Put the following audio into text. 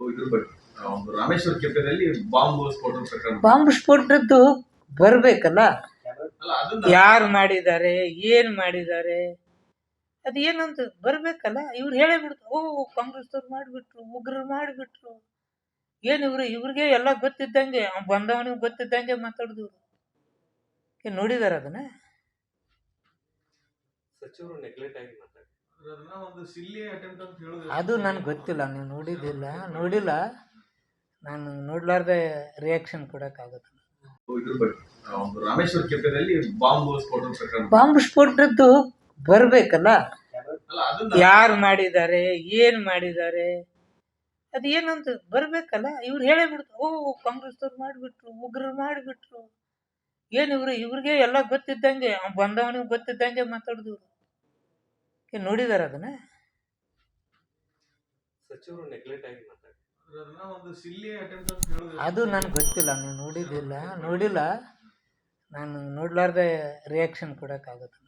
ಇದ್ರ ಬಗ್ಗೆ ಆ, ಒಂದು ರಾಮೇಶ್ವರ ಕೆಫೆದಲ್ಲಿ ಬಾಂಬ್ ಸ್ಫೋಟದ ಪ್ರಕರಣ ಬಾಂಬ್ ಸ್ಫೋಟದ್ದು ಬರ್ಬೇಕಲ್ಲ? ಅಲ್ಲ ಅದನ್ನ ಯಾರು ಮಾಡಿದ್ದಾರೆ? ಏನು ಮಾಡಿದ್ದಾರೆ? ಅದು ಏನಂತ ಬರಬೇಕಲ್ಲ? ಇವ್ರು ಹೇಳೇ ಬಿಡ್ತು ಓ ಕಾಂಗ್ರೆಸ್ದವ್ರು ಮಾಡಿಬಿಟ್ರು ಉಗ್ರರು ಮಾಡಿಬಿಟ್ರು. ಏನು ಇವ್ರು ಇವ್ರಿಗೆ ಎಲ್ಲ ಗೊತ್ತಿದ್ದಂಗೆ ಅವ್ ಬಂದವನಿಗೆ ಗೊತ್ತಿದ್ದಂಗೆ ಮಾತಾಡಿದ್ರು ಏನ್ ನೋಡಿದಾರ ಅದನ್ನ? ಸಚಿವರು ನೆಗ್ಲೆಕ್ಟ್ ಆಗಿ ಮಾತಾಡಿ ಅದು ನನಗೆ ಗೊತ್ತಿಲ್ಲ ನೀವು ನೋಡಿದ್ದಿಲ್ಲ ನೋಡಿಲ್ಲ. ನಾನು ನೋಡ್ಲಾರ್ದೆ ರಿಯಾಕ್ಷನ್ ಕೊಡೋಕ್ಕಾಗುತ್ತೆ ರಾಮೇಶ್ವರ ಕೆಫೆದಲ್ಲಿ ಬಾಂಬ್ ಸ್ಫೋಟದ್ದು ಬರಬೇಕಲ್ಲ? ಯಾರು ಮಾಡಿದ್ದಾರೆ ಏನು ಮಾಡಿದ್ದಾರೆ ಅದು ಏನಂತ ಬರಬೇಕಲ್ಲ? ಇವ್ರು ಹೇಳೇ ಬಿಡ್ತು ಓ ಕಾಂಗ್ರೆಸ್ದವ್ರು ಮಾಡಿಬಿಟ್ರು ಉಗ್ರರು ಮಾಡಿಬಿಟ್ರು. ಏನು ಇವರು ಇವ್ರಿಗೆ ಎಲ್ಲ ಗೊತ್ತಿದ್ದಂಗೆ ಬಂದವನಿಗೆ ಗೊತ್ತಿದ್ದಂಗೆ ಮಾತಾಡಿದ್ರು ಏನ್ ನೋಡಿದಾರ ಅದನ್ನ? ಸಚಿವರು ನೆಗ್ಲೆಕ್ಟ್ ಆಗಿ ಮಾತಾಡಿ. ಅದನ್ನ ಒಂದು ಸಿಲ್ಲಿ ಅಟೆಂಪ್ಟ್ ಅಂತ ಅದು ನನಗೆ ಗೊತ್ತಿಲ್ಲ ನೀವು ನೋಡಿದ್ದಿಲ್ಲ. ನೋಡಿಲ್ಲ. ನಾನು ನೋಡ್ಲಾರ್ದೆ ರಿಯಾಕ್ಷನ್ ಕೊಡೋಕ್ಕಾಗುತ್ತೆ